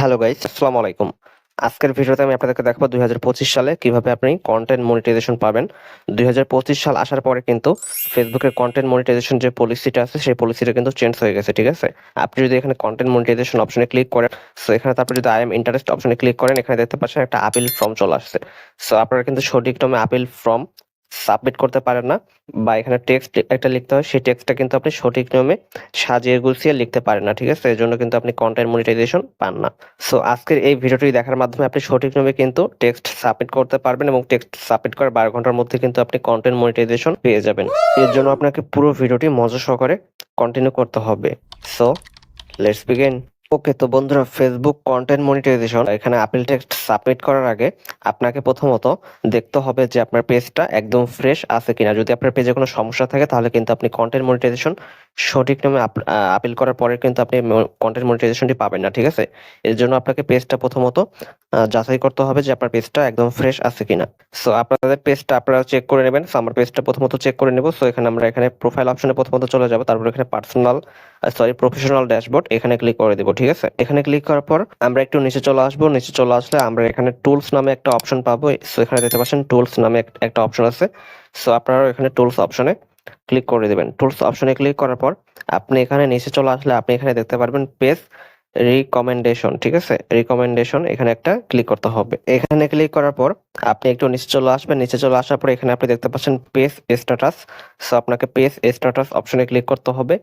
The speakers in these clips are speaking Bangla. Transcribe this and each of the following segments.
হ্যালো গাইস আসসালামু আলাইকুম আজকের ভিডিওতে আমি আপনাদেরকে দেখাবো দুই হাজার পঁচিশ সালে কীভাবে আপনি কন্টেন্ট মনিটাইজেশন পাবেন। দুই হাজার পঁচিশ সাল আসার পরে কিন্তু ফেসবুকের কন্টেন্ট মনিটাইজেশন যে পলিসিটা আছে, সেই পলিসিটা কিন্তু চেঞ্জ হয়ে গেছে, ঠিক আছে? আপনি যদি এখানে কন্টেন্ট মনিটাইজেশন অপশনে ক্লিক করেন সো এখানে তারপর যদি আই এম ইন্টারেস্ট অপশনে ক্লিক করেন, এখানে দেখতে পাচ্ছেন একটা আপিল ফর্ম চলে আসছে। সো আপনারা কিন্তু সঠিক নামে আপিল ফর্ম সাবমিট করতে পারেন না বা এখানে টেক্সট একটা লিখতে হয়, সেই টেক্সটটা কিন্তু আপনি সঠিক নিয়মে সাজিয়ে গুছিয়ে লিখতে পারেন না, ঠিক আছে? এর জন্য কিন্তু আপনি কন্টেন্ট মনিটাইজেশন পান না। সো আজকের এই ভিডিওটি দেখার মাধ্যমে আপনি সঠিক নিয়মে কিন্তু টেক্সট সাবমিট করতে পারবেন এবং টেক্সট সাবমিট করার বারো ঘণ্টার মধ্যে কিন্তু আপনি কন্টেন্ট মনিটাইজেশন পেয়ে যাবেন। এর জন্য আপনাকে পুরো ভিডিওটি মজা সহকারে কন্টিনিউ করতে হবে। সো লেটস বিগিন ওকে তো বন্ধুরা ফেসবুক কন্টেন্ট মনিটাইজেশন এখানে আপিল টেক্সট সাবমিট করার আগে আপনাকে প্রথমত দেখতে হবে যে আপনার পেজটা একদম ফ্রেশ আছে কিনা। যদি আপনার পেজে কোনো সমস্যা থাকে, তাহলে কিন্তু আপনি কন্টেন্ট মনিটাইজেশন সঠিক নিয়মে আপিল করার পরে কিন্তু আপনি কন্টেন্ট মনিটাইজেশনটি পাবেন না, ঠিক আছে? এর জন্য আপনাকে পেজটা প্রথমত যাচাই করতে হবে যে আপনার পেজটা একদম ফ্রেশ আছে কিনা। সো আপনাদের পেজটা আপনারা চেক করে নেবেন। সো আমার পেজটা প্রথমত চেক করে নেব। সো এখানে আমরা এখানে প্রোফাইল অপশনে প্রথমত চলে যাব। তারপর এখানে পার্সোনাল সরি প্রফেশনাল ড্যাশবোর্ড এখানে ক্লিক করে দেবো ঠিক আছে? এখানে ক্লিক করার পর আমরা একটু নিচে চলে আসব। নিচে চলে আসলে আমরা এখানে টুলস নামে একটা অপশন পাবো। সো এখানে দেখতে পাচ্ছেন টুলস নামে একটা অপশন আছে। সো আপনারা এখানে টুলস অপশনে ক্লিক করে দেবেন। টুলস অপশনে ক্লিক করার পর আপনি এখানে নিচে চলে আসলে আপনি এখানে দেখতে পারবেন পেজ রিকমেন্ডেশন ঠিক আছে? রিকমেন্ডেশন এখানে একটা ক্লিক করতে হবে। এখানে ক্লিক করার পর আপনি একটু নিচে চলে আসবেন। নিচে চলে আসার পর এখানে আপনি দেখতে পাচ্ছেন পেজ স্ট্যাটাস সো আপনাকে পেজ স্ট্যাটাস অপশনে ক্লিক করতে হবে।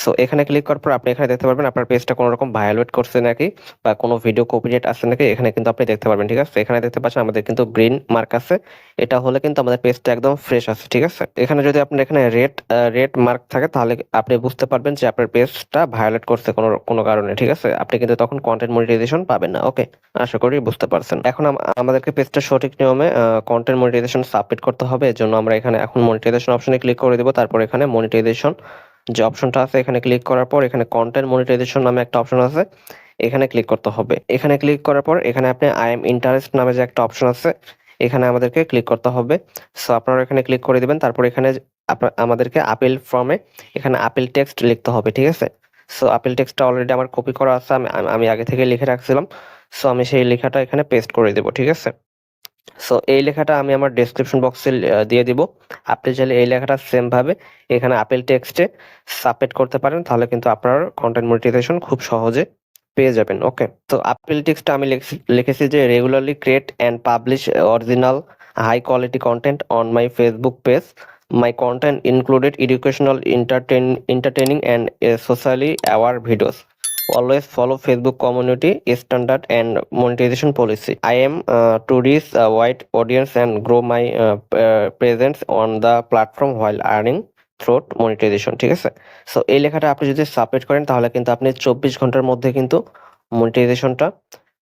সো এখানে ক্লিক করার পর আপনি এখানে দেখতে পারবেন আপনার পেজটা কোনো রকম ভায়োলেট করছে নাকি বা কোনো ভিডিও কপিরাইট আছে নাকি, এখানে কিন্তু আপনি দেখতে পারবেন, ঠিক আছে? এখানে দেখতে পাচ্ছেন আমাদের কিন্তু গ্রিন মার্ক আছে। এটা হলে কিন্তু আমাদের পেজটা একদম ফ্রেশ আছে, ঠিক আছে? এখানে যদি আপনার এখানে রেড রেড মার্ক থাকে, তাহলে আপনি বুঝতে পারবেন যে আপনার পেজটা ভায়োলেট করছে কোনো কোনো কারণে, ঠিক আছে? আপনি কিন্তু তখন কন্টেন্ট মনিটাইজেশন পাবেন না ওকে আশা করি বুঝতে পারছেন। এখন আমাদেরকে পেজটা সঠিক নিয়মে কন্টেন্ট মনিটাইজেশন সাবমিট করতে হবে। এর জন্য আমরা এখানে এখন মনিটাইজেশন অপশনে ক্লিক করে দেবো। তারপর এখানে মনিটাইজেশন যে অপশনটা আছে, এখানে ক্লিক করার পর এখানে কন্টেন্ট মনিটাইজেশন নামে একটা অপশন আছে, এখানে ক্লিক করতে হবে। এখানে ক্লিক করার পর এখানে আপনি আই এম ইন্টারেস্ট নামে যে একটা অপশন আছে, এখানে আমাদেরকে ক্লিক করতে হবে। সো আপনারা এখানে ক্লিক করে দিবেন। তারপর এখানে আমাদেরকে আপিল ফর্মে এখানে আপিল টেক্সট লিখতে হবে, ঠিক আছে? সো আপিল টেক্সটটা অলরেডি আমার কপি করা আছে। আমি, আমি- আগে থেকে লিখে রাখছিলাম। সো আমি সেই লেখাটা এখানে পেস্ট করে দেবো, ঠিক আছে? সো এই লেখাটা আমি আমার ডেসক্রিপশন বক্সে দিয়ে দিব। আপনি চাইলে এই লেখাটা সেম ভাবে এখানে আপেল টেক্সটে সাবমিট করতে পারেন তাহলে কিন্তু আপনার কন্টেন্ট মনিটাইজেশন খুব সহজে পেয়ে যাবেন। ওকে তো আপেল টেক্সটটা আমি লিখছি- যে regularly create and publish original high quality content on my Facebook page my content included educational entertain entertaining uh, socially aware videos. Always follow Facebook community standard and monetization policy I am to reach wide audience and grow my presence on the platform while earning through monetization ঠিক আছে? সো এই লেখাটা আপনি যদি সাবমিট করেন, তাহলে কিন্তু আপনি চব্বিশ ঘণ্টার মধ্যে কিন্তু মনিটাইজেশনটা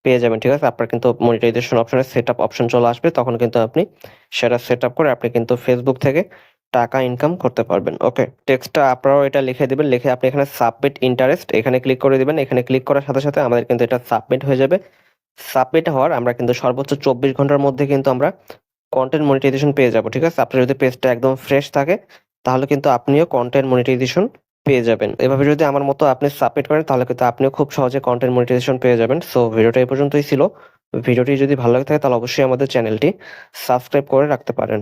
পেয়ে যাবেন, ঠিক আছে? আপনার কিন্তু মনিটাইজেশন অপশনে সেট আপ অপশন চলে আসবে। তখন কিন্তু আপনি সেটা সেট আপ করে আপনি কিন্তু ফেসবুক থেকে টাকা ইনকাম করতে পারবেন। ওকে টেক্সটটা আপনারাও এটা লিখে দিবেন। লিখে আপনি এখানে সাবমিট ইন্টারেস্ট এখানে ক্লিক করে দিবেন। এখানে ক্লিক করার সাথে সাথে আমাদের কিন্তু এটা সাবমিট হয়ে যাবে। সাবমিট হওয়ার আমরা কিন্তু সর্বোচ্চ চব্বিশ ঘণ্টার মধ্যে কিন্তু আমরা কন্টেন্ট মনিটাইজেশন পেয়ে যাব। ঠিক আছে? আপনার যদি পেজটা একদম ফ্রেশ থাকে, তাহলে কিন্তু আপনিও কন্টেন্ট মনিটাইজেশন পেয়ে যাবেন। এভাবে যদি আমার মতো আপনি সাবমিট করেন, তাহলে কিন্তু আপনিও খুব সহজে কন্টেন্ট মনিটাইজেশন পেয়ে যাবেন। সো ভিডিওটা এই পর্যন্তই ছিল। ভিডিওটি যদি ভালো লাগে থাকে, তাহলে অবশ্যই আমাদের চ্যানেলটি সাবস্ক্রাইব করে রাখতে পারেন।